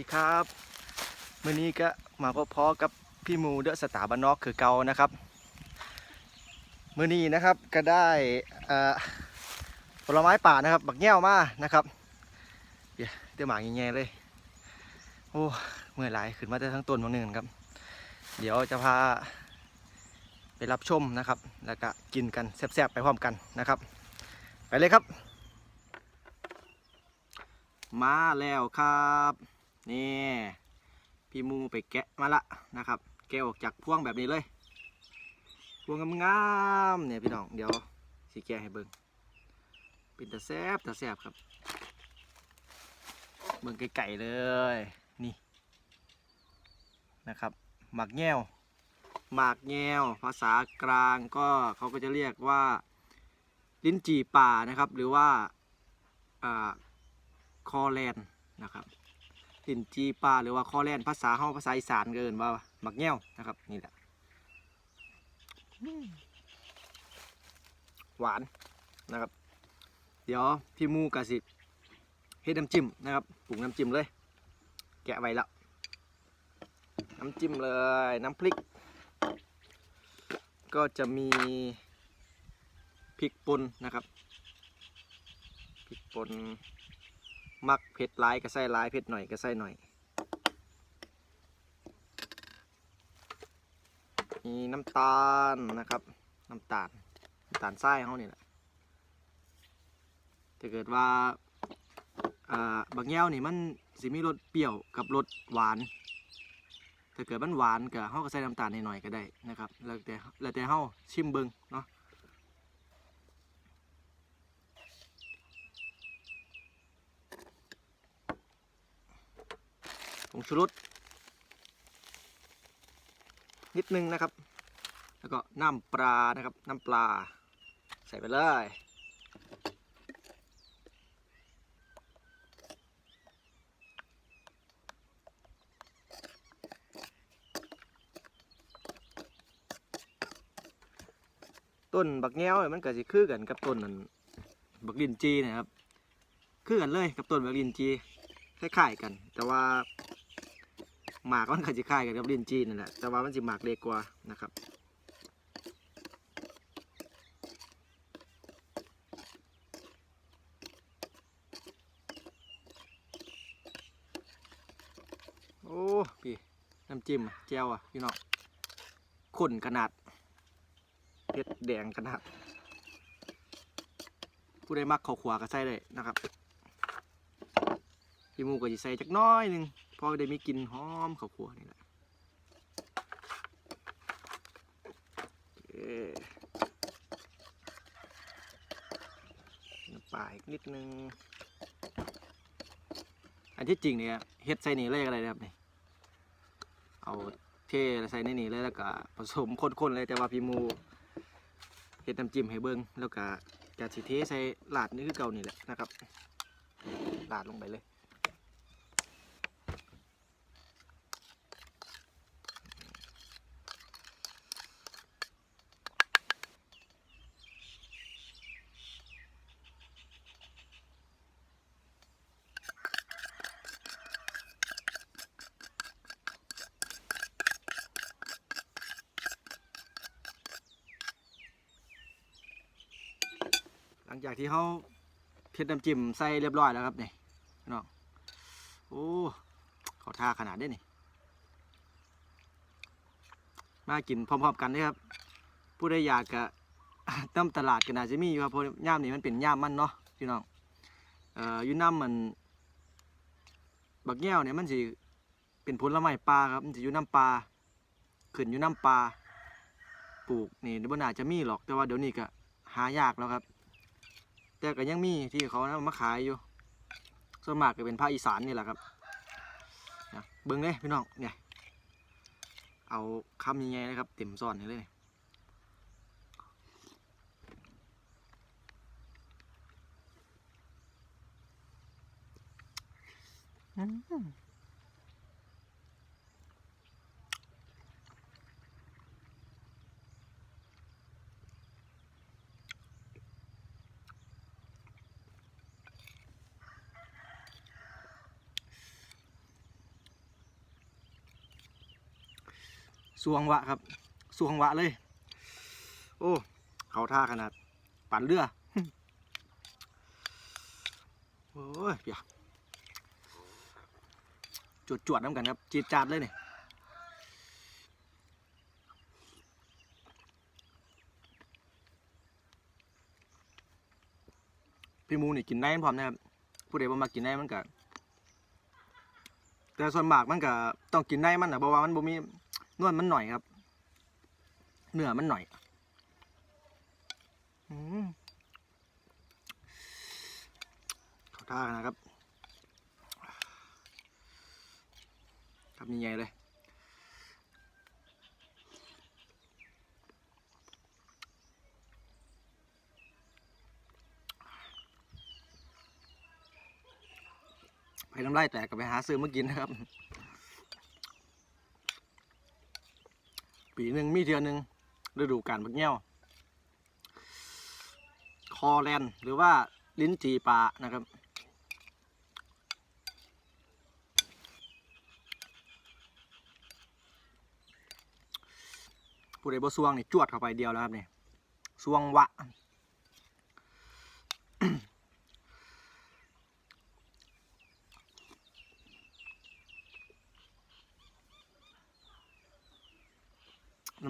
ดีครับมื้อนี้ก็มาพอกับพี่มูเดอะสตาร์บานนอกคือเกานะครับมื้อนี้นะครับก็ได้ผลไม้ป่านะครับบักแง่วมานะครับเดี๋ยวเดี๋ยวหมากแง่เลยโอ้เมื่อยหลายขึ้นมาได้ทั้งต้นบางหนึ่งครับ เดี๋ยวจะพาไปรับชมนะครับ แล้วก็กินกันแซ่บๆไปพร้อมกันนะครับ ไปเลยครับ มาแล้วครับ นี่พี่มูไปแกะมาละนะครับ แกะออกจากพ่วงแบบนี้เลย พ่วงงามๆเนี่ยพี่น้องเดี๋ยวสิแกะให้เบิ่งเป็นตาแซบตาแซบครับ เบิ่งไก่ๆเลยนี่นะครับหมากแง่วหมากแงวภาษากลางก็เขาก็จะเรียกว่า ลิ้นจี่ป่านะครับ หรือว่าอ่าคอแลนนะครับ ลินจีปลาหรือว่าคอแลนภาษาเฮาภาษาอีสานเกินว่าหมักแง่วนะครับนี่แหละหวานนะครับ เดี๋ยวพี่มูกะสิเฮ็ดน้ำจิ้มนะครับปรุงน้ำจิ้มเลย แกะไว้แล้วน้ำจิ้มเลยน้ำพริก ก็จะมีพริกป่นนะครับพริกป่น มักเผ็ดร้ายก็ใส่ร้ายเผ็ดหน่อยก็ใส่หน่อยมีน้ำตาลนะครับ น้ำตาลน้ำตาลทรายเขานี่แหละถ้าเกิดว่าอ่าบางแย้วนี่มันสิมีรสเปรี้ยวกับรสหวาน ถ้าเกิดมันหวานก็เขาก็ใส่น้ำตาลหน่อยๆก็ได้นะครับ แล้วแต่แล้วแต่เขาชิมเบิงเนาะ งชูรสนิดนึงนะครับ แล้วก็น้ำปลานะครับ น้ำปลา ใส่ไปเลยต้นบักแง้วเนี่ยมันก็สิคือกันกับต้นนั้นบักลินจีนะครับ คือกันเลยกับต้นบักลินจีคล้ายๆกัน แต่ว่า หมากมันก็จะคล้ายกันกับลินจีนนั่นแหละแต่ว่ามันจะหมากเล็กกว่านะครับโอ้พี่น้ำจิ้มแจ่วอะพี่น้องข้นขนาดเผ็ดแดงขนาด ผู้ใดมักข้าวขวาก็ใส่ได้นะครับ พี่หมูก็จะใส่จักน้อยหนึ่งพอได้มีกลิ่นหอมข้าวคั่วนี่แหละน้ำปลาอีกนิดนึง อันที่จริงเนี่ยเฮ็ดใส่นี่เลยอะไรนะครับนี่เอาเทใส่ในนี่เลยแล้วก็ผสมคนๆเลยแต่ว่าพี่มูเฮ็ดน้ำจิ้มให้เบิ่งแล้วก็กะสิเทใส่ลาดนี่คือเก่านี่แหละนะครับลาดลงไปเลย งจากที่เขาเทน้ำจิ้มใส่เรียบร้อยแล้วครับนี่น้องโอ้เขาท่าขนาดได้นี่มากินพร้อมๆกันเด้ครับ ผู้ใดอยากกะน้ำตลาดก็น่าจะมีอยู่ครับเพราะย่ามนี้มันเป็นย่ามมันเนาะพี่น้องเอ่อยูน้ำมัน บักแง้วเนี่ยมันสิเป็นผลไม้ปลาครับมันสิอยู่น้ำปลาขึ้นอยู่น้ำปลาปลูกนี่บ่น่าจจะมีหรอกแต่ว่าเดี๋ยวนี้ก็หายากแล้วครับ แต่ก็ยังมีที่เขานะมาขายอยู่ส่วนมากก็เป็นภาคอีสานนี่แหละครับนะเบิ้งเลยพี่น้องเนี่ยเอาคำยังไงนะครับเต็มซ่อนนี่เลยอืม สวงวะครับ สวงวะเลย โอ้ เขาท่าขนาด ปั่นเรือ โอ้ยเปียจวดจวดน้ำกันครับ จีดจาดเลยเนี่ยพี่มูนี่กินได้พร้อมนะครับ ผู้ใดบ่มากินได้มันก็แต่ส่วนมากมันก็ต้องกินได้มันนะเพราะว่ามันบ่มี นวลมันหน่อยครับ เนื้อมันหน่อยอืมขอท่ากันนะครับครับใหญ่ๆเลยไปน้ำลายแตกกับไปหาซื้อมากินนะครับ ปีหนึ่งมีเทือหนึ่งฤดูกาลบักเงี้ยว คอแลนหรือว่าลิ้นจีปลานะครับผู้ใดบ่ซวงนี่จวดเข้าไปเดียวแล้วครับนี่สวงวะ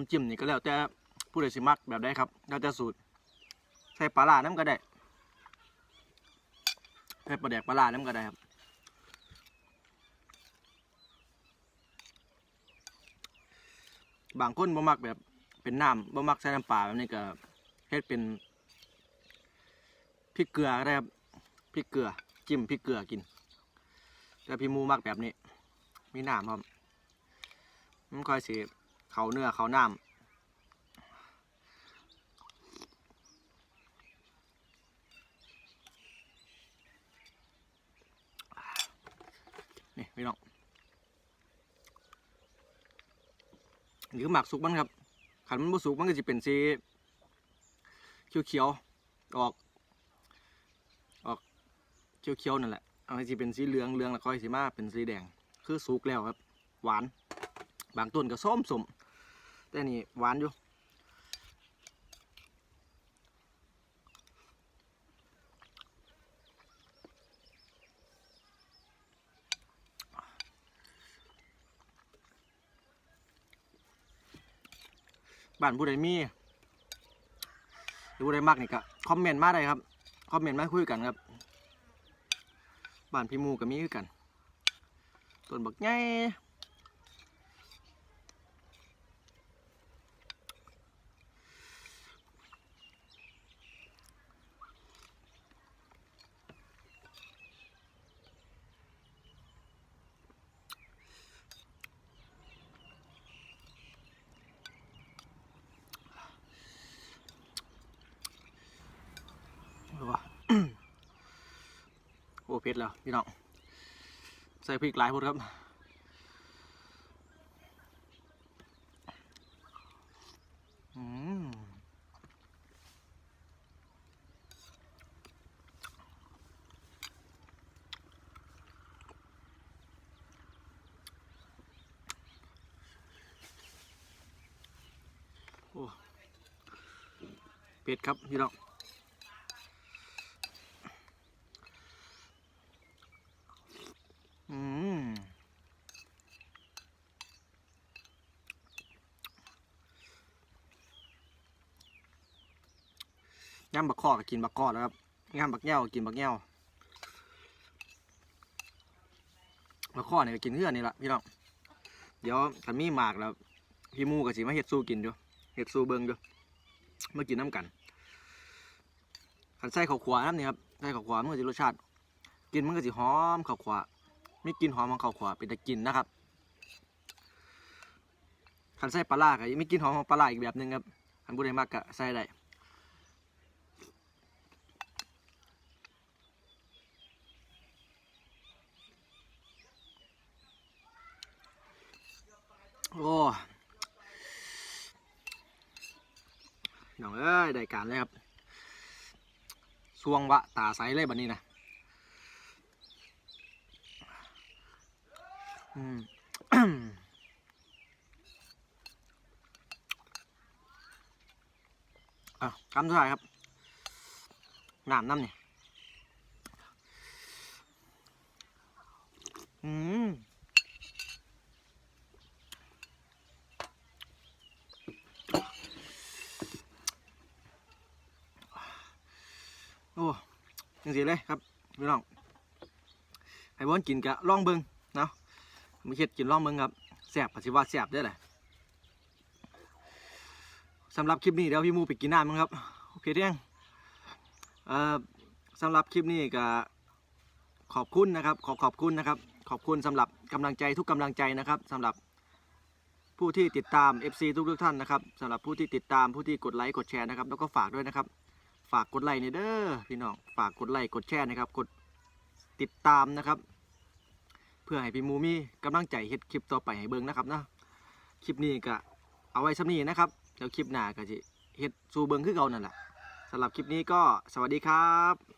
ำจิ้มนี่ก็แล้วแต่ผู้ใดสิมักแบบได้ครับแล้วแต่สูตร ใส่ปลาร้าน้ำก็ได้ใส่ปลาแดกปลาร้าน้ำก็ได้ครับบางคนบ่มักแบบเป็นน้ำบ่มักใส่น้ำปลาแบบนี้ก็เฮ็ดเป็นพริกเกลือก็ได้ครับพริกเกลือจิ้มพริกเกลือกิน แต่พี่มูมักแบบนี้ มีน้ำครับมันค่อยเสิ เขาเนื้อเขาน้ำนี่พี่น้องนี่คือหมักสุกมันครับขันมันบ่สุกมันก็จะเป็นสีเขียวๆออก ออกเขียวๆนั่นแหละอาให้สิเป็นสีเหลืองเหลืองแล้วค่อยสิมาเป็นสีแดง คือสุกแล้วครับ หวาน บางต้นก็ส้มสม แต่นี่หวานอยู่บ้านผู้ใดมีหรือผู้ใดมักนี่ก็คอมเมนต์มาได้ครับ คอมเมนต์มาคุยกันครับบ้านพี่มูก็มีคือกันต้นบักใหญ่เอาวะ โอ้ เผ็ดแล้วพี่น้องใส่พริกหลายพดครับอืมโอ้เผ็ดครับพี่น้อง ย่ำบักข้อก็กินบักข้อแล้วครับย่ำบักแง่วก็กินบักแง่วบักข้อเนี่ยก็กินเพื่อนนี่ละพี่น้องเดี๋ยวถ้ามีหมากแล้วพี่มูก็สิมาเฮ็ดสู้กินอยู่เฮ็ดสู้เบิ่งอยู่มากินน้ำกันคันใส่ข้าวขวาน้ำนี่ครับใส่ข้าวขวามันก็จะรสชาติ กินมันก็สิหอมข้าวขวาไมีกลิ่นหอมของข้าวขวาเป็นตะกินนะครับคันใส่ปลาร้าก็ไมีกลิ่นหอมของปลาร้าอีกแบบหนึ่งครับคันผู้ใดมากก็ใส่ได้ โอ้หน่องเอ้ยได้การเลยครับสวงวะตาไซเลยบบนี้นะอืมอะคำสุดท้ายครับน้ำน้ำเนี่ยอืม ยังสีเลยครับพี่น้องให้บอนกินกะล่องเบิงเนาะม่เค็ดกินล่องเบิงครับแสบปฏิวัติแสบได้อแหละสำหรับคลิปนี้เดี๋ยวพี่มูไปกินน้ำมั้งครับโอเคเที่ยงสำหรับคลิปนี้ก็ขอบคุณนะครับ ขอขอบคุณนะครับ ขอบคุณสำหรับกำลังใจทุกกำลังใจนะครับสำหรับผู้ที่ติดตาม FC ทุกทุกท่านนะครับสำหรับผู้ที่ติดตามผู้ที่กดไลค์กดแชร์นะครับ แล้วก็ฝากด้วยนะครับ ฝากกดไลค์ในเด้อพี่น้องฝากกดไลค์กดแชร์นะครับ กดติดตามนะครับ เพื่อให้พี่มูมีกำลังใจเฮ็ดคลิปต่อไปให้เบิ่งนะครับนะคลิปนี้ก็เอาไว้ซ้ำนี้นะครับแล้วคลิปหน้าก็จะเฮ็ดสู่เบิ่งคือเก่านั่นแหละสำหรับคลิปนี้ก็สวัสดีครับ